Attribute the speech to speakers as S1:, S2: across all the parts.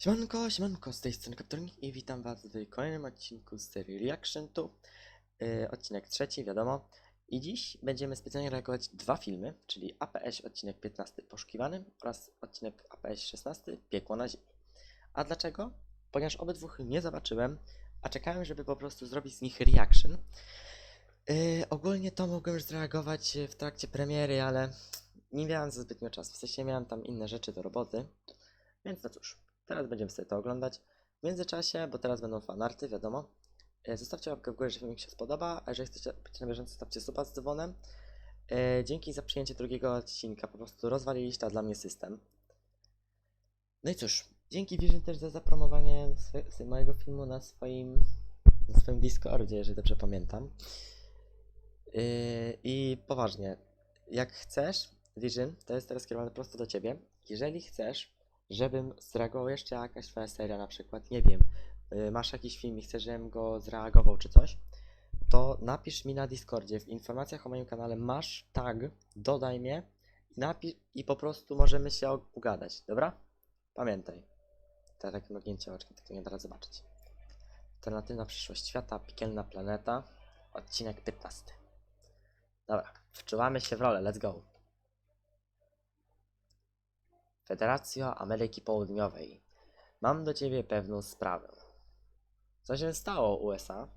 S1: Siemanko, siemanko, z tej strony Kapturnik i witam was w kolejnym odcinku z serii Reaction to. Yy, odcinek trzeci, wiadomo. I dziś będziemy specjalnie reagować dwa filmy, czyli APS odcinek 15 Poszukiwany oraz odcinek APS 16 Piekło na ziemi. A dlaczego? Ponieważ obydwu nie zobaczyłem, a czekałem, żeby po prostu zrobić z nich reaction. Yy, ogólnie to mogłem już zreagować w trakcie premiery, ale nie miałem za zbytnio czasu. W sensie miałem tam inne rzeczy do roboty. Więc no cóż, Teraz będziemy sobie to oglądać. W międzyczasie, bo teraz będą fanarty, wiadomo. E, Zostawcie łapkę w górę, jeżeli filmik się spodoba, a jeżeli chcecie być na bieżąco, zostawcie suba z dzwonem. E, Dzięki za przyjęcie drugiego odcinka, po prostu rozwaliliście dla mnie system. No i cóż, dzięki Vision też za zapromowanie mojego filmu na swoim, na swoim Discordzie, jeżeli dobrze pamiętam. Yy, I poważnie, jak chcesz, Vision, to jest teraz skierowane prosto do ciebie. Jeżeli chcesz, żebym zreagował jeszcze jakaś twoja seria na przykład, nie wiem, y, masz jakiś film i chcesz, żebym go zreagował czy coś, to napisz mi na Discordzie, w informacjach o moim kanale masz tag, dodaj mnie napisz i po prostu możemy się ugadać, dobra? Pamiętaj. Te takie mrugnięcie oczkiem, tylko nie da rady zobaczyć. Alternatywna przyszłość świata, piekielna planeta, odcinek 15. Dobra, wczuwamy się w rolę, let's go. Federacja Ameryki Południowej. Mam do ciebie pewną sprawę. Co się stało, USA?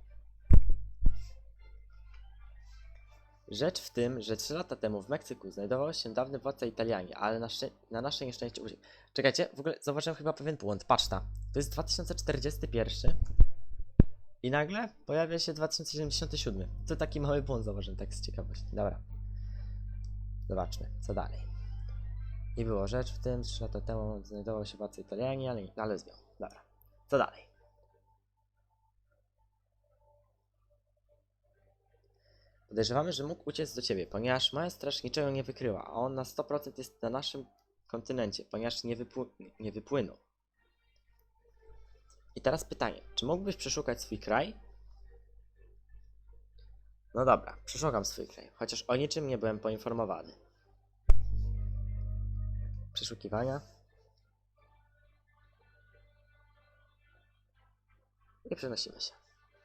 S1: Rzecz w tym, że 3 lata temu w Meksyku znajdował się dawny władca Italianie, ale na, na nasze nieszczęście uciekł. Czekajcie, w ogóle zauważyłem chyba pewien błąd. Patrz. To jest 2041 i nagle pojawia się 2077. To taki mały błąd zauważyłem, tak z ciekawości. Dobra. Zobaczmy, co dalej. I było rzecz w tym, 3 lata temu znajdował się władca Italianie, ale, ale zwiął. Dobra. Co dalej? Podejrzewamy, że mógł uciec do ciebie, ponieważ moja straż niczego nie wykryła, a on na 100% jest na naszym kontynencie, ponieważ nie, wypły nie wypłynął. I teraz pytanie, czy mógłbyś przeszukać swój kraj? No dobra, przeszukam swój kraj, chociaż o niczym nie byłem poinformowany. Przeszukiwania. Nie przenosimy się.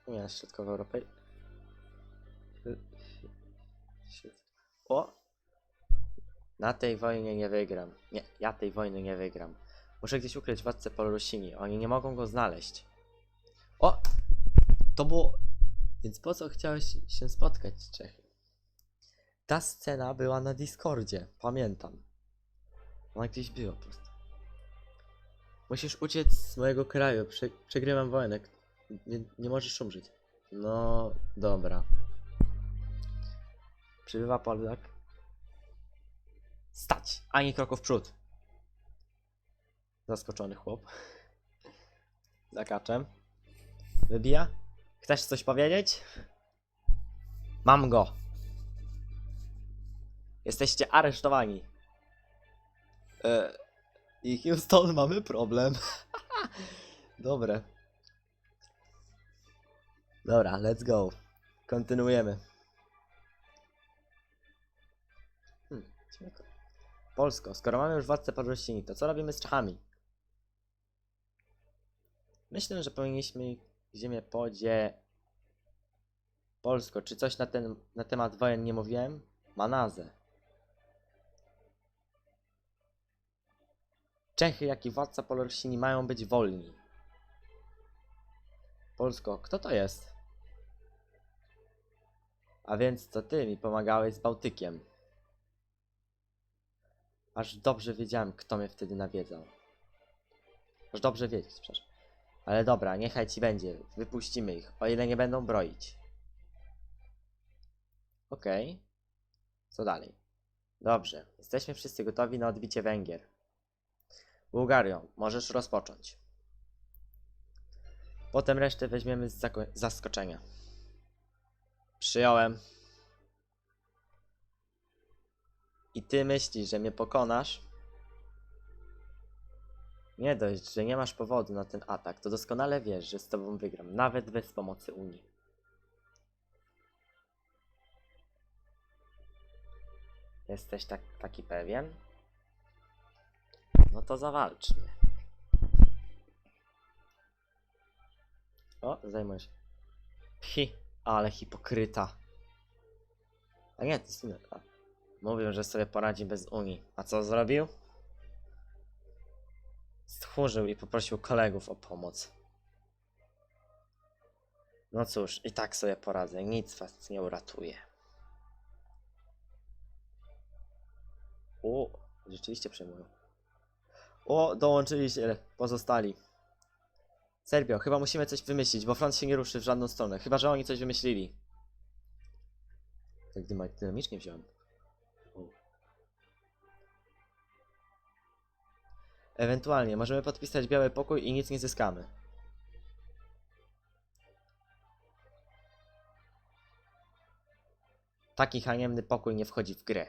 S1: Nie na środkowo Europej. O! Na tej wojnie nie wygram. Nie, ja tej wojny nie wygram. Muszę gdzieś ukryć władcę Polorusini. Oni nie mogą go znaleźć. O! To było... Więc po co chciałeś się spotkać Czechy? Ta scena była na Discordzie. Pamiętam. Ona gdzieś była po prostu. Musisz uciec z mojego kraju. Prze przegrywam wojnę. Nie, nie możesz umrzeć. No, dobra. Przybywa Polak. Stać! Ani kroku w przód. Zaskoczony chłop. Zakaczem. Wybija? Chcesz coś powiedzieć? Mam go. Jesteście aresztowani. E, I Houston, mamy problem. Dobre. Dobra, let's go. Kontynuujemy. Hmm. Polsko, skoro mamy już władcę Podrościni, to co robimy z Czechami? Myślę, że powinniśmy ziemię podzie... Polsko, czy coś na, ten, na temat wojen nie mówiłem? Manazę. Czechy, jak i władca Polorusini mają być wolni. Polsko, kto to jest? A więc to ty mi pomagałeś z Bałtykiem. Aż dobrze wiedziałem, kto mnie wtedy nawiedzał. Aż dobrze wiedzieć, przepraszam. Ale dobra, niechaj ci będzie. Wypuścimy ich, o ile nie będą broić. Okej. Co dalej? Dobrze, jesteśmy wszyscy gotowi na odbicie Węgier. Bułgario, możesz rozpocząć. Potem resztę weźmiemy z zaskoczenia. Przyjąłem. I ty myślisz, że mnie pokonasz? Nie dość, że nie masz powodu na ten atak, to doskonale wiesz, że z tobą wygram, nawet bez pomocy Unii. Jesteś tak, taki pewien? No to zawalczmy. O, zajmujesz. Hi, ale hipokryta. A nie, to jest inny. Mówił, że sobie poradzi bez Unii. A co zrobił? Stchórzył i poprosił kolegów o pomoc. No cóż, i tak sobie poradzę. Nic was nie uratuje. O, rzeczywiście przejmują. O, dołączyli się pozostali. Serbio, chyba musimy coś wymyślić, bo front się nie ruszy w żadną stronę. Chyba, że oni coś wymyślili. Tak dynamicznie wziąłem. Ewentualnie możemy podpisać biały pokój i nic nie zyskamy. Taki haniemny pokój nie wchodzi w grę.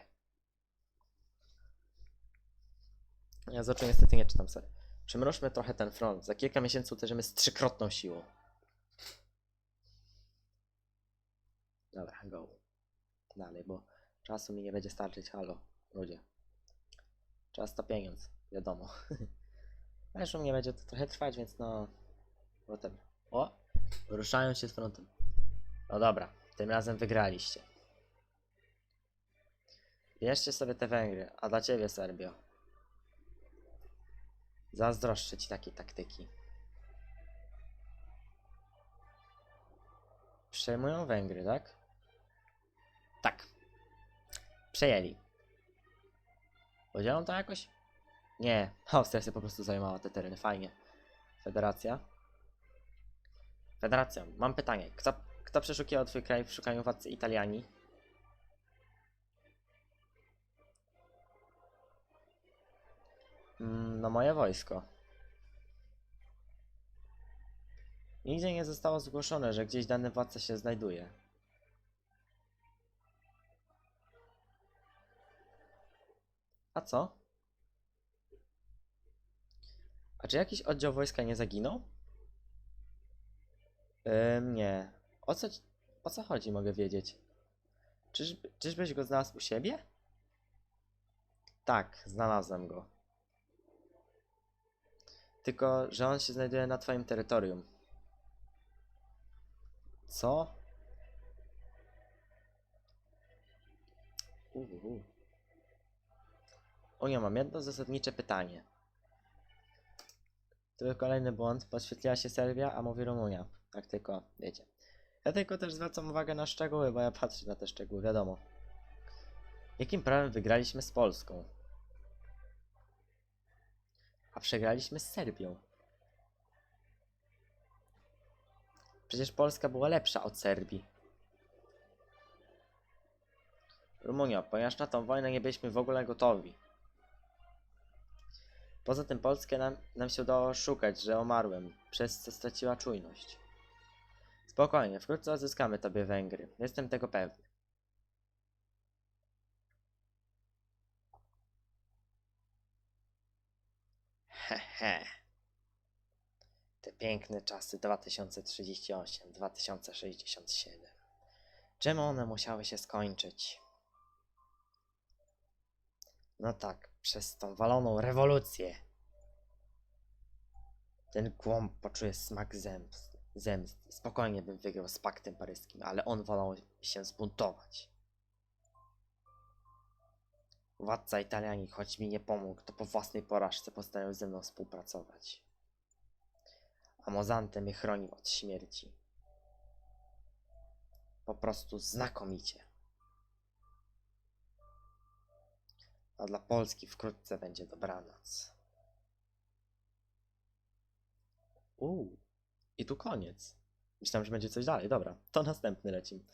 S1: Ja z niestety nie czytam sobie. Przymrużmy trochę ten front. Za kilka miesięcy uderzymy z trzykrotną siłą. Dobra, go. Dalej, bo czasu mi nie będzie starczyć. Halo, ludzie. Czas to pieniądz, wiadomo. Ale u mnie będzie to trochę trwać, więc no... Whatever. O! Ruszają się z frontem. No dobra, tym razem wygraliście. Bierzcie sobie te Węgry, a dla ciebie Serbio. Zazdroszczę ci takiej taktyki. Przejmują Węgry, tak? Tak. Przejęli. Podzielą to jakoś? Nie. Austria się po prostu zajmowała te tereny. Fajnie. Federacja. Federacja. Mam pytanie. Kto, kto przeszukiwał twój kraj w szukaniu władcy Italianii? Mm, No moje wojsko. Nigdzie nie zostało zgłoszone, że gdzieś dany władca się znajduje. A co? A czy jakiś oddział wojska nie zaginął? Ym, nie. O co, o co chodzi, mogę wiedzieć? Czyżby, czyżbyś go znalazł u siebie? Tak, znalazłem go. Tylko, że on się znajduje na twoim terytorium. Co? Uhu. O, ja mam jedno zasadnicze pytanie. To był kolejny błąd. Podświetliła się Serbia, a mówi Rumunia. Tak tylko, wiecie. Ja tylko też zwracam uwagę na szczegóły, bo ja patrzę na te szczegóły, wiadomo. Jakim prawem wygraliśmy z Polską? A przegraliśmy z Serbią. Przecież Polska była lepsza od Serbii. Rumunia, ponieważ na tą wojnę nie byliśmy w ogóle gotowi. Poza tym Polskę nam, nam się udało szukać, że umarłem, przez co straciła czujność. Spokojnie, wkrótce odzyskamy tobie Węgry. Jestem tego pewny. Hehe. Te piękne czasy 2038, 2067. Czemu one musiały się skończyć? No tak, przez tą waloną rewolucję. Ten głąb poczuje smak zemst, zemsty. Spokojnie bym wygrał z paktem paryskim, ale on wolał się zbuntować. Władca Italiani, choć mi nie pomógł, to po własnej porażce postanowił ze mną współpracować. A Mozante mnie chronił od śmierci. Po prostu znakomicie. A dla Polski wkrótce będzie dobranoc. Uuu, i tu koniec. Myślałem, że będzie coś dalej. Dobra, to następny lecim.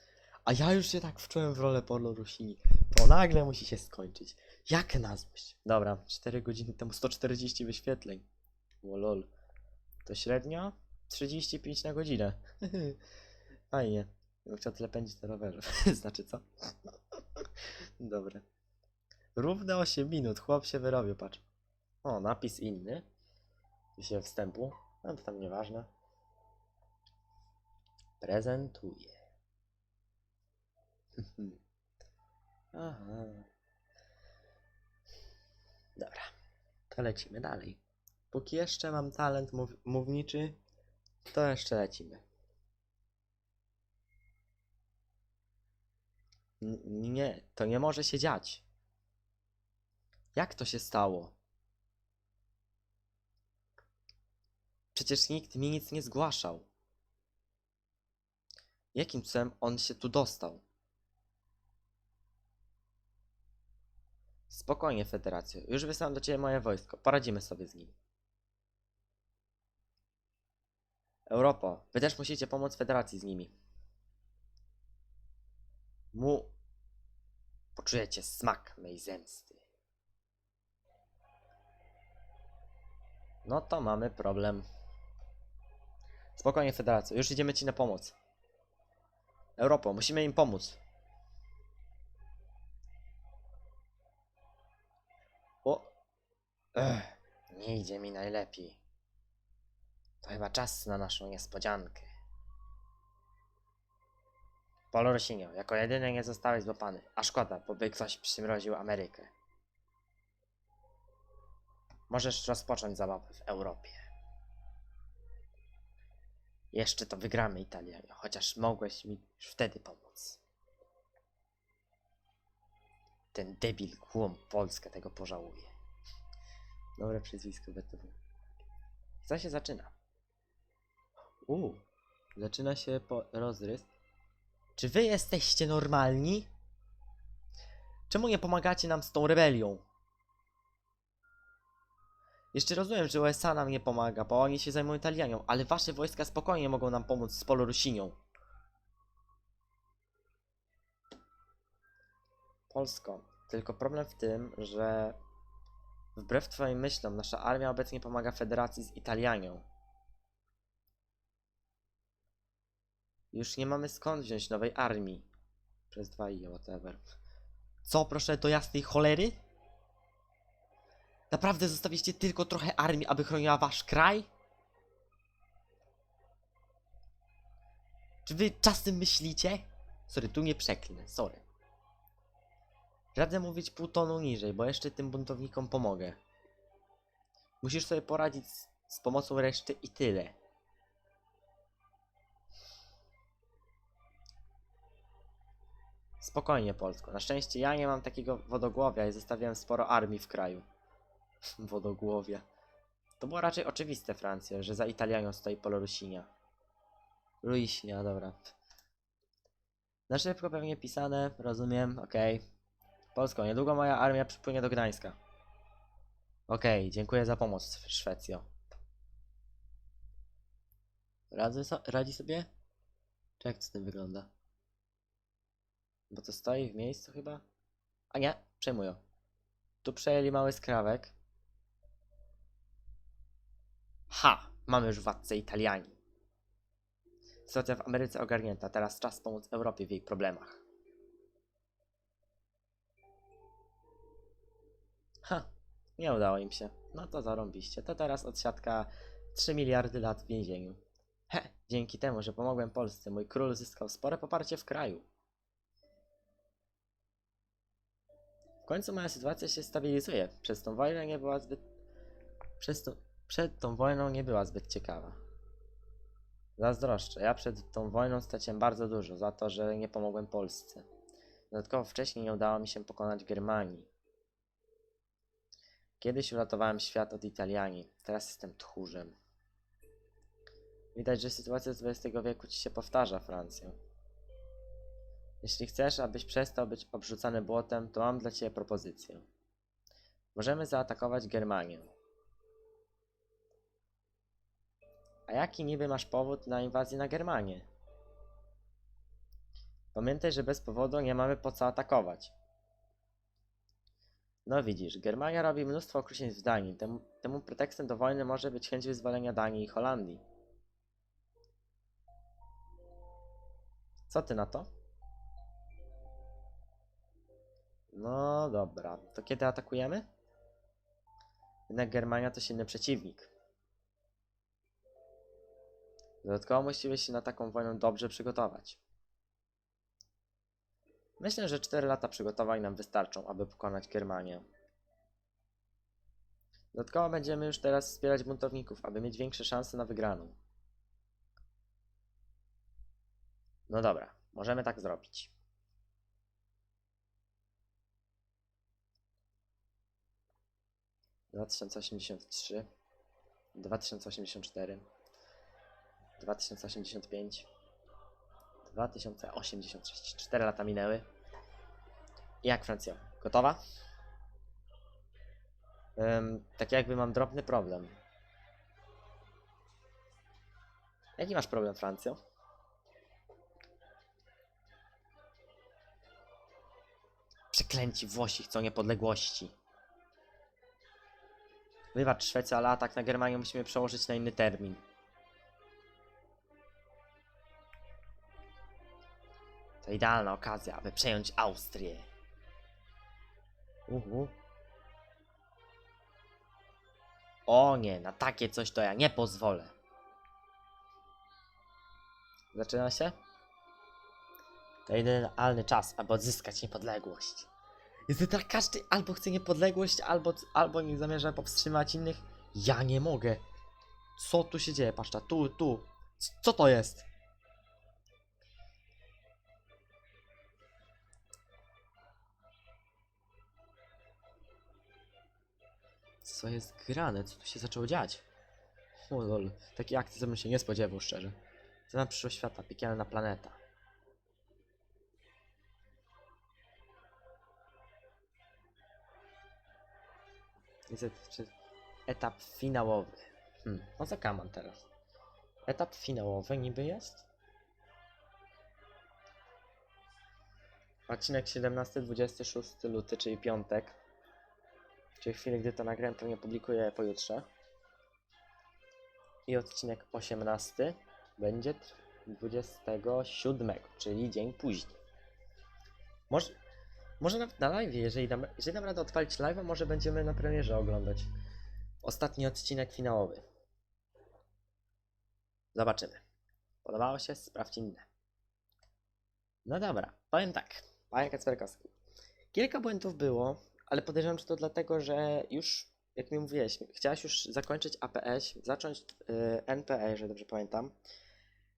S1: A ja już się tak wczułem w rolę Porlo Rusini. To nagle musi się skończyć. Jak na złość. Dobra, 4 godziny temu 140 wyświetleń. O. To średnio 35 na godzinę. Fajnie. Bym chciał tyle pędzić na rowerze. znaczy co? Dobra. Równe 8 minut, chłop się wyrobił, patrz. O, napis inny. Się wstępu. No to tam nieważne. Prezentuję. Aha. Dobra, to lecimy dalej. Póki jeszcze mam talent mów mówniczy, to jeszcze lecimy. N nie, to nie może się dziać. Jak to się stało? Przecież nikt mi nic nie zgłaszał. Jakim cudem on się tu dostał? Spokojnie, Federacjo. Już wysyłam do ciebie moje wojsko. Poradzimy sobie z nim. Europo, wy też musicie pomóc Federacji z nimi. Mu... Poczujecie smak mej zemsty. No to mamy problem. Spokojnie, Federacjo. Już idziemy ci na pomoc. Europo, musimy im pomóc. O! Ech, nie idzie mi najlepiej. To chyba czas na naszą niespodziankę. Polo Rosinio, jako jedyny nie zostałeś złapany. A szkoda, bo by ktoś przymroził Amerykę. Możesz rozpocząć zabawę w Europie. Jeszcze to wygramy Italię, chociaż mogłeś mi już wtedy pomóc. Ten debil kłum Polskę tego pożałuje. Dobre przyzwisko BTW. Co się zaczyna? U, zaczyna się po rozrys. Czy wy jesteście normalni? Czemu nie pomagacie nam z tą rebelią? Jeszcze rozumiem, że USA nam nie pomaga, bo oni się zajmują Italianią, ale wasze wojska spokojnie mogą nam pomóc z Polorusinią. Polsko. Tylko problem w tym, że wbrew twoim myślom, nasza armia obecnie pomaga federacji z Italianią. Już nie mamy skąd wziąć nowej armii. Przez dwa i whatever. Co, proszę, do jasnej cholery? Naprawdę zostawiliście tylko trochę armii, aby chroniła wasz kraj? Czy wy czasem myślicie? Sorry, tu nie przeklnę, sorry. Radzę mówić pół tonu niżej, bo jeszcze tym buntownikom pomogę. Musisz sobie poradzić z, z pomocą reszty i tyle. Spokojnie, Polsko. Na szczęście ja nie mam takiego wodogłowia i zostawiałem sporo armii w kraju. Wodogłowia. To było raczej oczywiste, Francja, że za Italianią stoi Polorusinia. Luiśnia, dobra. Na szybko pewnie pisane, rozumiem, okej. Polsko, niedługo moja armia przypłynie do Gdańska. Okej, dziękuję za pomoc, Szwecjo. Radzi, so radzi sobie? Jak to z tym wygląda? Bo to stoi w miejscu chyba? A nie, przejmują. Tu przejęli mały skrawek. Ha! Mamy już władcę Italianii. Sytuacja w Ameryce ogarnięta. Teraz czas pomóc Europie w jej problemach. Ha! Nie udało im się. No to zarąbiście. To teraz odsiadka 3 miliardy lat w więzieniu. He! Dzięki temu, że pomogłem Polsce, mój król zyskał spore poparcie w kraju. W końcu moja sytuacja się stabilizuje. Przez tą wojnę nie była zbyt. Przez to... Przed tą wojną nie była zbyt ciekawa. Zazdroszczę. Ja przed tą wojną straciłem bardzo dużo za to, że nie pomogłem Polsce. Dodatkowo wcześniej nie udało mi się pokonać Germanii. Kiedyś uratowałem świat od Italianii. Teraz jestem tchórzem. Widać, że sytuacja z XX wieku ci się powtarza, Francjo. Jeśli chcesz, abyś przestał być obrzucany błotem, to mam dla ciebie propozycję. Możemy zaatakować Germanię. A jaki niby masz powód na inwazję na Germanię? Pamiętaj, że bez powodu nie mamy po co atakować. No widzisz, Germania robi mnóstwo okrucieństw w Danii. Temu, temu pretekstem do wojny może być chęć wyzwolenia Danii i Holandii. Co ty na to? No dobra, to kiedy atakujemy? Jednak Germania to silny przeciwnik. Dodatkowo musimy się na taką wojnę dobrze przygotować. Myślę, że 4 lata przygotowań nam wystarczą, aby pokonać Germanię. Dodatkowo będziemy już teraz wspierać buntowników, aby mieć większe szanse na wygraną. No dobra, możemy tak zrobić. Dwa tysiące osiemdziesiąt trzy, dwa tysiące osiemdziesiąt cztery, dwa tysiące osiemdziesiąt pięć. 2086. 4 lata minęły. Jak Francja? Gotowa? Ym, tak jakby mam drobny problem. Jaki masz problem, Francjo? Przeklęci Włosi chcą niepodległości. Wybacz Szwecja, ale atak na Germanię musimy przełożyć na inny termin. Idealna okazja, aby przejąć Austrię. Uhu. O nie, na takie coś to ja nie pozwolę. Zaczyna się? To idealny czas, aby odzyskać niepodległość. Jest tak, każdy albo chce niepodległość, albo, albo nie zamierza powstrzymać innych. Ja nie mogę. Co tu się dzieje? Patrzcie, tu, tu. Co to jest? Co jest grane? Co tu się zaczęło dziać? O lol, takiej akcji to bym się nie spodziewał, szczerze. Cena przyszłość świata, piekielna planeta. Etap finałowy. Hmm, no co kaman teraz? Etap finałowy niby jest? Odcinek 17-26 luty, czyli piątek. Czyli w chwili, gdy to nagrałem, pewnie publikuję pojutrze. I odcinek 18 będzie tr- 27, czyli dzień później. Może, może nawet na live, jeżeli dam, jeżeli dam radę odpalić live, może będziemy na premierze oglądać ostatni odcinek finałowy. Zobaczymy. Podobało się? Sprawdź inne. No dobra, powiem tak. Panie Kacperkowski. Kilka błędów było, ale podejrzewam, że to dlatego, że już, jak mi mówiłeś, chciałaś już zakończyć APS, zacząć y, NPE, jeżeli dobrze pamiętam.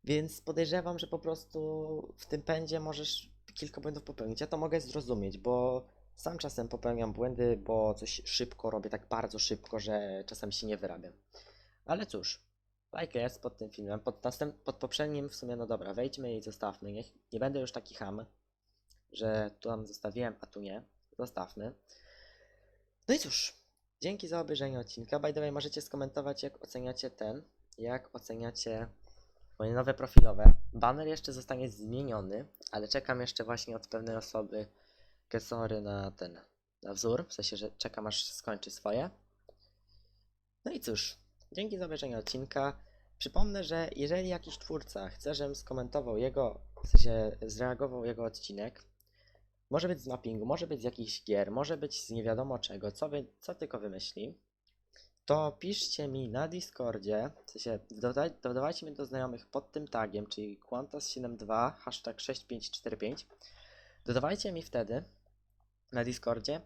S1: Więc podejrzewam, że po prostu w tym pędzie możesz kilka błędów popełnić. Ja to mogę zrozumieć, bo sam czasem popełniam błędy, bo coś szybko robię, tak bardzo szybko, że czasem się nie wyrabiam. Ale cóż, lajka jest pod tym filmem, pod, następ, pod poprzednim w sumie, no dobra, wejdźmy i zostawmy. Niech, nie będę już taki ham, że tu tam zostawiłem, a tu nie. Zostawmy. No i cóż, dzięki za obejrzenie odcinka. By the way, możecie skomentować, jak oceniacie ten, jak oceniacie moje nowe profilowe. Banner jeszcze zostanie zmieniony, ale czekam jeszcze właśnie od pewnej osoby kesory na ten, na wzór, w sensie, że czekam aż skończy swoje. No i cóż, dzięki za obejrzenie odcinka. Przypomnę, że jeżeli jakiś twórca chce, żebym skomentował jego, w sensie zreagował jego odcinek, może być z mappingu, może być z jakichś gier, może być z nie wiadomo czego, co, wy, co tylko wymyśli, to piszcie mi na Discordzie, w sensie dodaj, dodawajcie mnie do znajomych pod tym tagiem, czyli Quantas72, hashtag 6545. Dodawajcie mi wtedy na Discordzie,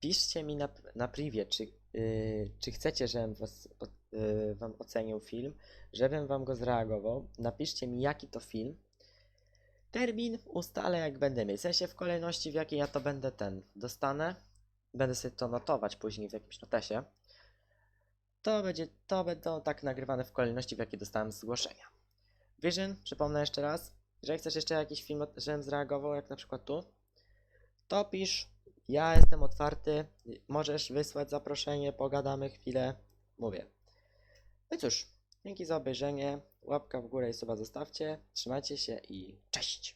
S1: piszcie mi na, na privie, czy, yy, czy chcecie, żebym was, yy, wam ocenił film, żebym wam go zreagował. Napiszcie mi jaki to film. Termin ustalę jak będę mieć, w sensie w kolejności w jakiej ja to będę ten dostanę. Będę sobie to notować później w jakimś notesie. To będzie, to będą tak nagrywane w kolejności w jakiej dostałem zgłoszenia. Vision, przypomnę jeszcze raz, jeżeli chcesz jeszcze jakiś film, żebym zreagował, jak na przykład tu, to pisz, ja jestem otwarty, możesz wysłać zaproszenie, pogadamy chwilę, mówię. No cóż, dzięki za obejrzenie, łapka w górę i suba zostawcie, trzymajcie się i cześć!